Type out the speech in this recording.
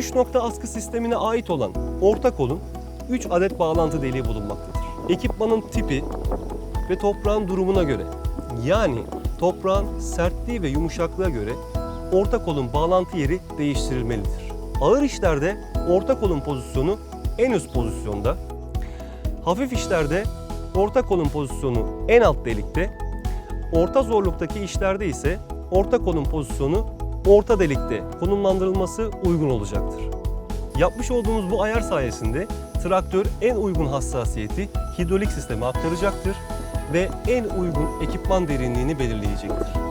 3 nokta askı sistemine ait olan orta kolun 3 adet bağlantı deliği bulunmaktadır. Ekipmanın tipi ve toprağın durumuna göre yani toprağın sertliği ve yumuşaklığa göre orta kolun bağlantı yeri değiştirilmelidir. Ağır işlerde orta kolun pozisyonu en üst pozisyonda, hafif işlerde orta kolun pozisyonu en alt delikte, orta zorluktaki işlerde ise orta kolun pozisyonu orta delikte konumlandırılması uygun olacaktır. Yapmış olduğumuz bu ayar sayesinde traktör en uygun hassasiyeti hidrolik sisteme aktaracaktır ve en uygun ekipman derinliğini belirleyecektir.